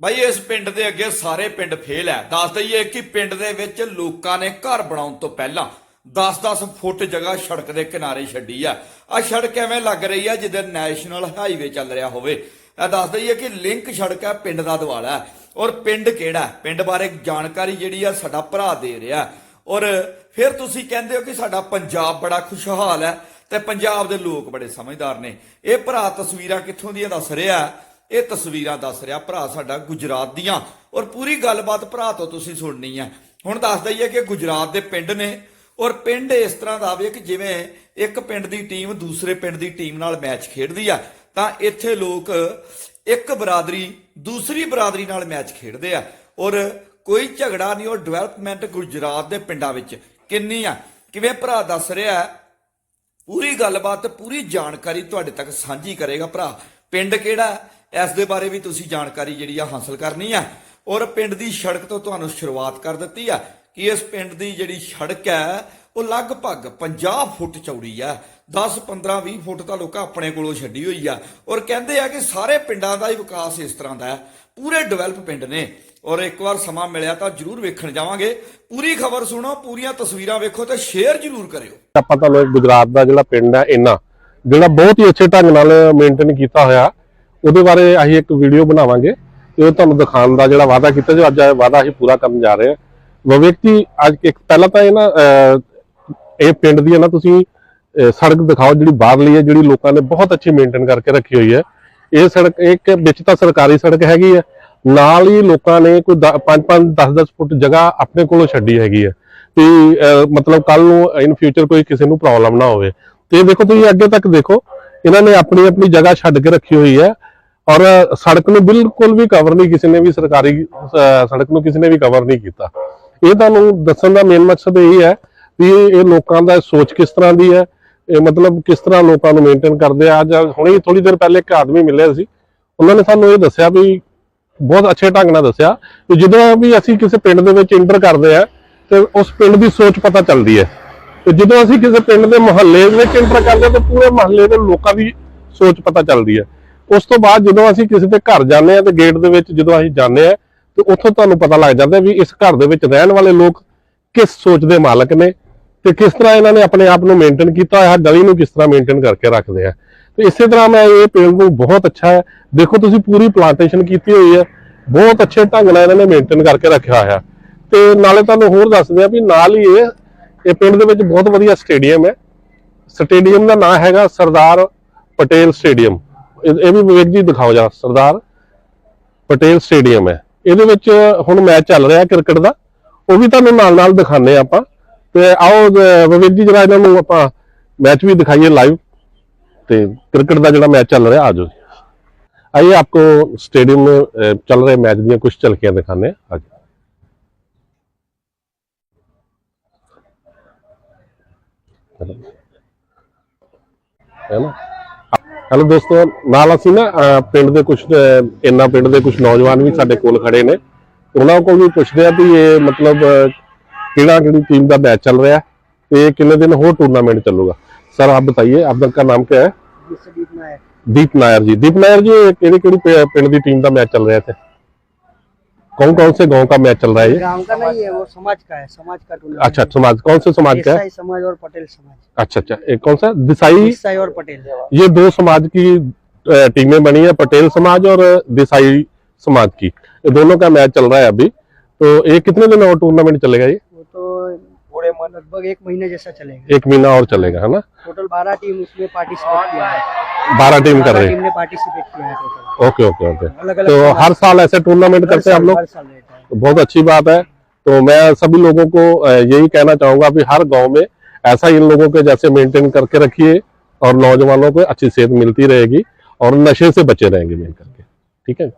ਬਾਈ, ਇਸ ਪਿੰਡ ਦੇ ਅੱਗੇ ਸਾਰੇ ਪਿੰਡ ਫੇਲ ਹੈ। ਦੱਸ ਦਈਏ ਕਿ ਪਿੰਡ ਦੇ ਵਿੱਚ ਲੋਕਾਂ ਨੇ ਘਰ ਬਣਾਉਣ ਤੋਂ ਪਹਿਲਾਂ 10-10 ਫੁੱਟ ਜਗ੍ਹਾ ਸੜਕ ਦੇ ਕਿਨਾਰੇ ਛੱਡੀ ਆ। ਆ ਸੜਕ ਐਵੇਂ ਲੱਗ ਰਹੀ ਆ ਜਿੱਦਾਂ ਨੈਸ਼ਨਲ ਹਾਈਵੇ ਚੱਲ ਰਿਹਾ ਹੋਵੇ। ਇਹ ਦੱਸ ਦਈਏ ਕਿ ਲਿੰਕ ਸੜਕ ਹੈ ਪਿੰਡ ਦਾ ਦਿਵਾਲਾ ਹੈ ਔਰ ਪਿੰਡ ਕਿਹੜਾ? ਪਿੰਡ ਬਾਰੇ ਜਾਣਕਾਰੀ ਜਿਹੜੀ ਆ ਸਾਡਾ ਭਰਾ ਦੇ ਰਿਹਾ। ਔਰ ਫਿਰ ਤੁਸੀਂ ਕਹਿੰਦੇ ਹੋ ਕਿ ਸਾਡਾ ਪੰਜਾਬ ਬੜਾ ਖੁਸ਼ਹਾਲ ਹੈ ਤੇ ਪੰਜਾਬ ਦੇ ਲੋਕ ਬੜੇ ਸਮਝਦਾਰ ਨੇ। ਇਹ ਭਰਾ ਤਸਵੀਰਾਂ ਕਿੱਥੋਂ ਦੀਆਂ ਦੱਸ ਰਿਹਾ? ਇਹ ਤਸਵੀਰਾਂ ਦੱਸ ਰਿਹਾ ਭਰਾ ਸਾਡਾ ਗੁਜਰਾਤ ਦੀਆਂ। ਔਰ ਪੂਰੀ ਗੱਲਬਾਤ ਭਰਾ ਤੋਂ ਤੁਸੀਂ ਸੁਣਨੀ ਹੈ। ਹੁਣ ਦੱਸ ਦਈਏ ਕਿ ਗੁਜਰਾਤ ਦੇ ਪਿੰਡ ਨੇ, ਔਰ ਪਿੰਡ ਇਸ ਤਰ੍ਹਾਂ ਦਾ ਵੇ ਕਿ ਜਿਵੇਂ ਇੱਕ ਪਿੰਡ ਦੀ ਟੀਮ ਦੂਸਰੇ ਪਿੰਡ ਦੀ ਟੀਮ ਨਾਲ ਮੈਚ ਖੇਡਦੀ ਆ, ਤਾਂ ਇੱਥੇ ਲੋਕ ਇੱਕ ਬਰਾਦਰੀ ਦੂਸਰੀ ਬਰਾਦਰੀ ਨਾਲ ਮੈਚ ਖੇਡਦੇ ਆ। ਔਰ ਕੋਈ ਝਗੜਾ ਨਹੀਂ ਔਰ ਡਿਵੈਲਪਮੈਂਟ ਗੁਜਰਾਤ ਦੇ ਪਿੰਡਾਂ ਵਿੱਚ ਕਿੰਨੀ ਆ। ਕਿਵੇਂ ਭਰਾ ਦੱਸ ਰਿਹਾ? ਪੂਰੀ ਗੱਲਬਾਤ, ਪੂਰੀ ਜਾਣਕਾਰੀ ਤੁਹਾਡੇ ਤੱਕ ਸਾਂਝੀ ਕਰੇਗਾ ਭਰਾ। ਪਿੰਡ ਕਿਹੜਾ? ਇਸ ਦੇ ਬਾਰੇ ਵੀ ਤੁਸੀਂ ਜਾਣਕਾਰੀ ਜਿਹੜੀ ਆ ਹਾਸਲ ਕਰਨੀ ਆ। ਔਰ ਪਿੰਡ ਦੀ ਸੜਕ ਤੋਂ ਤੁਹਾਨੂੰ ਸ਼ੁਰੂਆਤ ਕਰ ਦਿੱਤੀ ਆ ਕਿ ਇਸ ਪਿੰਡ ਦੀ ਜਿਹੜੀ ਸੜਕ ਹੈ, ਉਹ ਲਗਭਗ 50 ਫੁੱਟ ਚੌੜੀ ਆ। 10 15 20 ਫੁੱਟ ਤਾਂ ਲੋਕਾਂ ਆਪਣੇ ਕੋਲੋਂ ਛੱਡੀ ਹੋਈ ਆ। ਔਰ ਕਹਿੰਦੇ ਆ ਕਿ ਸਾਰੇ ਪਿੰਡਾਂ ਦਾ ਹੀ ਵਿਕਾਸ ਇਸ ਤਰ੍ਹਾਂ ਦਾ ਹੈ। ਪੂਰੇ ਡਿਵੈਲਪ ਪਿੰਡ ਨੇ। ਔਰ ਇੱਕ ਵਾਰ ਸਮਾਂ ਮਿਲਿਆ ਤਾਂ ਜਰੂਰ ਵੇਖਣ ਜਾਵਾਂਗੇ। ਪੂਰੀ ਖਬਰ ਸੁਣੋ, ਪੂਰੀਆਂ ਤਸਵੀਰਾਂ ਵੇਖੋ ਤੇ ਸ਼ੇਅਰ ਜਰੂਰ ਕਰਿਓ। ਆਪਾਂ ਤੁਹਾਨੂੰ ਗੁਜਰਾਤ ਦਾ ਜਿਹੜਾ ਪਿੰਡ ਹੈ, ਇੰਨਾ, ਜਿਹੜਾ ਬਹੁਤ ਹੀ ਅੱਛੇ ਢੰਗ ਨਾਲ ਮੇਨਟੇਨ ਕੀਤਾ ਹੋਇਆ ਉਹਦੇ ਬਾਰੇ ਅਸੀਂ ਇੱਕ ਵੀਡੀਓ ਬਣਾਵਾਂਗੇ ਤੇ ਉਹ ਤੁਹਾਨੂੰ ਦਿਖਾਉਣ ਦਾ ਜਿਹੜਾ ਵਾਅਦਾ ਕੀਤਾ ਜੋ ਅੱਜ ਵਾਅਦਾ ਅਸੀਂ ਪੂਰਾ ਕਰਨ ਜਾ ਰਹੇ ਹਾਂ। ਵਿਵੇਕ ਜੀ ਅੱਜ ਇੱਕ ਪਹਿਲਾਂ ਤਾਂ ਇਹ ਨਾ ਅਹ, ਇਹ ਪਿੰਡ ਦੀ ਹੈ ਨਾ ਤੁਸੀਂ ਸੜਕ ਦਿਖਾਓ ਜਿਹੜੀ ਬਾਹਰਲੀ ਹੈ ਜਿਹੜੀ ਲੋਕਾਂ ਨੇ ਬਹੁਤ ਅੱਛੀ ਮੇਨਟੇਨ ਕਰਕੇ ਰੱਖੀ ਹੋਈ ਹੈ। ਇਹ ਸੜਕ ਇੱਕ ਵਿੱਚ ਤਾਂ ਸਰਕਾਰੀ ਸੜਕ ਹੈਗੀ ਹੈ ਨਾਲ ਹੀ ਲੋਕਾਂ ਨੇ ਕੋਈ 5 5 10 10 ਫੁੱਟ ਜਗ੍ਹਾ ਆਪਣੇ ਕੋਲੋਂ ਛੱਡੀ ਹੈਗੀ ਹੈ। ਤੇ ਅਹ, ਮਤਲਬ ਕੱਲ ਨੂੰ ਇਨ ਫਿਊਚਰ ਕੋਈ ਕਿਸੇ ਨੂੰ ਪ੍ਰੋਬਲਮ ਨਾ ਹੋਵੇ। ਤੇ ਦੇਖੋ ਤੁਸੀਂ ਅੱਗੇ ਤੱਕ ਦੇਖੋ ਇਹਨਾਂ ਨੇ ਆਪਣੀ ਆਪਣੀ ਜਗ੍ਹਾ ਛੱਡ ਕੇ ਰੱਖੀ ਹੋਈ ਹੈ। ਔਰ ਸੜਕ ਨੂੰ ਬਿਲਕੁਲ ਵੀ ਕਵਰ ਨਹੀਂ, ਕਿਸੇ ਨੇ ਵੀ ਸਰਕਾਰੀ ਸੜਕ ਨੂੰ ਕਿਸੇ ਨੇ ਵੀ ਕਵਰ ਨਹੀਂ ਕੀਤਾ। ਇਹ ਤੁਹਾਨੂੰ ਦੱਸਣ ਦਾ ਮੇਨ ਮਕਸਦ ਇਹ ਹੈ ਵੀ ਇਹ ਲੋਕਾਂ ਦਾ ਸੋਚ ਕਿਸ ਤਰ੍ਹਾਂ ਦੀ ਹੈ, ਇਹ ਮਤਲਬ ਕਿਸ ਤਰ੍ਹਾਂ ਲੋਕਾਂ ਨੂੰ ਮੇਨਟੇਨ ਕਰਦੇ ਆ। ਅੱਜ ਹੁਣੇ ਥੋੜੀ ਦੇਰ ਪਹਿਲੇ ਇੱਕ ਆਦਮੀ ਮਿਲਿਆ ਸੀ, ਉਹਨਾਂ ਨੇ ਸਾਨੂੰ ਇਹ ਦੱਸਿਆ ਵੀ ਬਹੁਤ ਅੱਛੇ ਢੰਗ ਨਾਲ ਦੱਸਿਆ ਕਿ ਜਦੋਂ ਵੀ ਅਸੀਂ ਕਿਸੇ ਪਿੰਡ ਦੇ ਵਿੱਚ ਇੰਟਰ ਕਰਦੇ ਆ, ਤੇ ਉਸ ਪਿੰਡ ਦੀ ਸੋਚ ਪਤਾ ਚੱਲਦੀ ਹੈ। ਤੇ ਜਦੋਂ ਅਸੀਂ ਕਿਸੇ ਪਿੰਡ ਦੇ ਮੁਹੱਲੇ ਵਿੱਚ ਇੰਟਰ ਕਰਦੇ ਹਾਂ ਤਾਂ ਪੂਰੇ ਮੁਹੱਲੇ ਦੇ ਲੋਕਾਂ ਦੀ ਸੋਚ ਪਤਾ ਚੱਲਦੀ ਹੈ। ਉਸ ਤੋਂ ਬਾਅਦ ਜਦੋਂ ਅਸੀਂ ਕਿਸੇ ਦੇ ਘਰ ਜਾਂਦੇ ਆ ਤੇ ਗੇਟ ਦੇ ਵਿੱਚ ਜਦੋਂ ਅਸੀਂ ਜਾਂਦੇ ਆ ਤੇ ਉੱਥੋਂ ਤੁਹਾਨੂੰ ਪਤਾ ਲੱਗ ਜਾਂਦਾ ਵੀ ਇਸ ਘਰ ਦੇ ਵਿੱਚ ਰਹਿਣ ਵਾਲੇ ਲੋਕ ਕਿਸ ਸੋਚ ਦੇ ਮਾਲਕ ਨੇ ਤੇ ਕਿਸ ਤਰ੍ਹਾਂ ਇਹਨਾਂ ਨੇ ਆਪਣੇ ਆਪ ਨੂੰ ਮੇਨਟੇਨ ਕੀਤਾ ਹੋਇਆ ਗਲੀ ਨੂੰ ਕਿਸ ਤਰ੍ਹਾਂ ਮੇਨਟੇਨ ਕਰਕੇ ਰੱਖਦੇ ਆ। ਤੇ ਇਸੇ ਤਰ੍ਹਾਂ ਮੈਂ ਇਹ ਪਿੰਡ ਨੂੰ ਬਹੁਤ ਅੱਛਾ ਹੈ। ਦੇਖੋ ਤੁਸੀਂ ਪੂਰੀ ਪਲਾਂਟੇਸ਼ਨ ਕੀਤੀ ਹੋਈ ਹੈ, ਬਹੁਤ ਅੱਛੇ ਢੰਗ ਨਾਲ ਇਹਨਾਂ ਨੇ ਮੇਨਟੇਨ ਕਰਕੇ ਰੱਖਿਆ ਹੋਇਆ। ਤੇ ਨਾਲੇ ਤੁਹਾਨੂੰ ਹੋਰ ਦੱਸਦੇ ਆ ਵੀ ਨਾਲ ਹੀ ਇਹ ਇਹ ਪਿੰਡ ਦੇ ਵਿੱਚ ਬਹੁਤ ਵਧੀਆ ਸਟੇਡੀਅਮ ਹੈ। ਸਟੇਡੀਅਮ ਦਾ ਨਾਮ ਹੈਗਾ ਸਰਦਾਰ ਪਟੇਲ ਸਟੇਡੀਅਮ। ਇਹ ਇਹ ਵੀ ਵਿਵੇਕ ਜੀ ਦਿਖਾਓ ਜਰਾ ਸਰਦਾਰ ਪਟੇਲ ਸਟੇਡੀਅਮ ਹੈ ਇਹਦੇ ਵਿੱਚ ਹੁਣ ਮੈਚ ਚੱਲ ਰਿਹਾ ਕ੍ਰਿਕਟ ਦਾ ਉਹ ਵੀ ਤੁਹਾਨੂੰ ਨਾਲ ਨਾਲ ਦਿਖਾਣੇ ਆਪਾਂ ਤੇ ਆਓ ਅਹ, ਵਿਵੇਕ ਜੀ ਜਰਾ ਇਹਨਾਂ ਨੂੰ ਆਪਾਂ ਮੈਚ ਵੀ ਦਿਖਾਈਏ ਲਾਈਵ ਤੇ क्रिकेट ਦਾ ਜਿਹੜਾ मैच चल रहा है आज आइए आपको स्टेडियम में अ, चल रहे मैच दी कुछ झलकियां दिखाने हैं आज ਹੈ ਨਾ ਹੈਲੋ ਦੋਸਤੋ ਨਾਲ ਅਸੀਂ ਨਾ ਪਿੰਡ ਦੇ ਕੁਝ ਇੰਨਾ ਪਿੰਡ ਦੇ ਕੁਝ ਨੌਜਵਾਨ ਵੀ ਸਾਡੇ ਕੋਲ ਖੜੇ ਨੇ। ਉਹਨਾਂ ਕੋਲ ਵੀ ਪੁੱਛਦੇ ਆ ਵੀ ਇਹ ਮਤਲਬ ਕਿਹੜਾ ਕਿਹੜੀ ਟੀਮ ਦਾ ਮੈਚ ਚੱਲ ਰਿਹਾ ਤੇ ਕਿੰਨੇ ਦਿਨ ਹੋਰ ਟੂਰਨਾਮੈਂਟ ਚੱਲੂਗਾ? ਸਰ ਆਪ ਬਤਾਈਏ ਆਪਕਾ ਨਾਮ ਕੀ ਹੈ? ਦੀਪ ਨਾਇਰ ਦੀਪ ਨਾਇਰ ਜੀ। ਦੀਪ ਨਾਇਰ ਜੀ ਕਿਹੜੀ ਕਿਹੜੀ ਪਿੰਡ ਦੀ ਟੀਮ ਦਾ ਮੈਚ ਚੱਲ ਰਿਹਾ ਇੱਥੇ? कौन कौन से गाँव का मैच चल रहा है ये? गाँव का नहीं है वो समाज का है समाज का टूर्नामेंट। अच्छा समाज कौन से समाज का है? समाज और पटेल समाज। अच्छा अच्छा एक कौन सा? दिसाई? ईसाई और पटेल। ये दो समाज की टीमें बनी है पटेल समाज और दिसाई समाज की। दोनों का मैच चल रहा है अभी। तो ये कितने दिन और टूर्नामेंट चलेगा ये? वो तो पूरे लगभग एक महीने जैसा चलेगा। एक महीना और चलेगा है ना? टोटल बारह टीम उसमें पार्टिसिपेट किया है। बारह टीम कर रही टीम ने पार्टिसिपेट किया है टोटल ओके ओके ओके। तो हर साल ऐसे टूर्नामेंट करते हैं हम लोग? तो बहुत अच्छी बात है। तो मैं सभी लोगों को यही कहना चाहूँगा कि हर गाँव में ऐसा इन लोगों के जैसे मेंटेन करके रखिए और नौजवानों को अच्छी सेहत मिलती रहेगी और नशे से बचे रहेंगे मिल करके। ठीक है?